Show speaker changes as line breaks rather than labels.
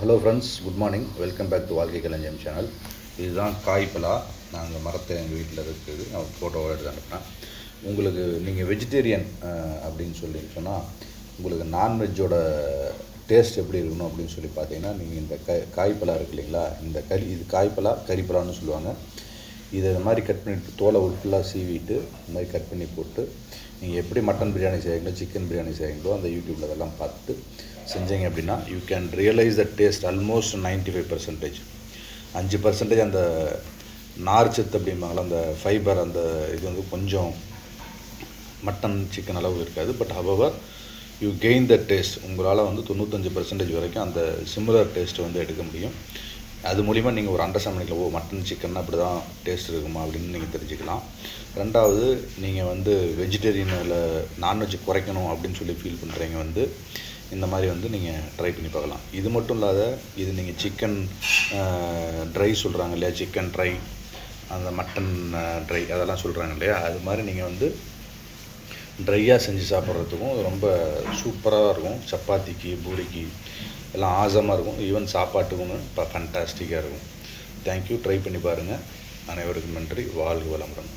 Hello friends good morning welcome back to வாழ்க்கை கலைஞம் channel இதுதான் காய்ப்பலா நாங்கள் மரத்தை எங்கள் வீட்டில் இருக்குது. நான் ஃபோட்டோவாக எடுத்து அனுப்புனேன் உங்களுக்கு நீங்கள் வெஜிடேரியன் அப்படின்னு சொல்லி சொன்னால் உங்களுக்கு நான்வெஜ்ஜோட டேஸ்ட் எப்படி இருக்கணும் அப்படின்னு சொல்லி பார்த்தீங்கன்னா நீங்கள் இந்த க காய்ப்பலா இருக்கு இல்லைங்களா? இந்த கறி இது காய்ப்பலா கறிப்பலான்னு சொல்லுவாங்க. இதை இந்த மாதிரி கட் பண்ணிட்டு தோலை ஃபுல்லாக சீவிட்டு இந்த மாதிரி கட் பண்ணி போட்டு நீங்கள் எப்படி மட்டன் பிரியாணி செய்வீங்களோ சிக்கன் பிரியாணி செய்வீங்களோ அந்த யூடியூப்பில் அதெல்லாம் பார்த்து செஞ்சீங்க அப்படின்னா you can realize the taste almost 95% five percentage அஞ்சு பர்சன்டேஜ் அந்த நார்ச்சத்து அப்படிம்பாங்களா அந்த ஃபைபர் அந்த இது வந்து கொஞ்சம் மட்டன் சிக்கன் அளவு இருக்காது. But however you gain the taste உங்களால் வந்து தொண்ணூத்தஞ்சு பர்சன்டேஜ் வரைக்கும் அந்த சிமிலர் டேஸ்ட்டை வந்து எடுக்க முடியும். அது மூலிமா நீங்கள் ஒரு அண்டர்ஸ்டாண்டிங்கில் ஓ மட்டன் சிக்கன் அப்படி தான் டேஸ்ட் இருக்குமா அப்படின்னு நீங்கள் தெரிஞ்சுக்கலாம். ரெண்டாவது நீங்கள் வந்து வெஜிடேரியனில் நான்வெஜ் குறைக்கணும் அப்படின்னு சொல்லி ஃபீல் பண்ணுறீங்க வந்து இந்த மாதிரி வந்து நீங்கள் ட்ரை பண்ணி பார்க்கலாம். இது மட்டும் இல்லாத இது நீங்கள் சிக்கன் ட்ரை சொல்கிறாங்க இல்லையா? சிக்கன் ட்ரை அந்த மட்டன் ட்ரை அதெல்லாம் சொல்கிறாங்க இல்லையா? அது மாதிரி நீங்கள் வந்து ட்ரையாக செஞ்சு சாப்பிட்றதுக்கும் ரொம்ப சூப்பராக இருக்கும். சப்பாத்திக்கு பூரிக்கு எல்லாம் ஆசமாக இருக்கும். ஈவன் சாப்பாட்டுக்கும் இப்போ ஃபண்டாஸ்டிக்காக இருக்கும். தேங்க்யூ ட்ரை பண்ணி பாருங்கள் அனைவருக்கும் நன்றி. வாழ்க வளமுடன்.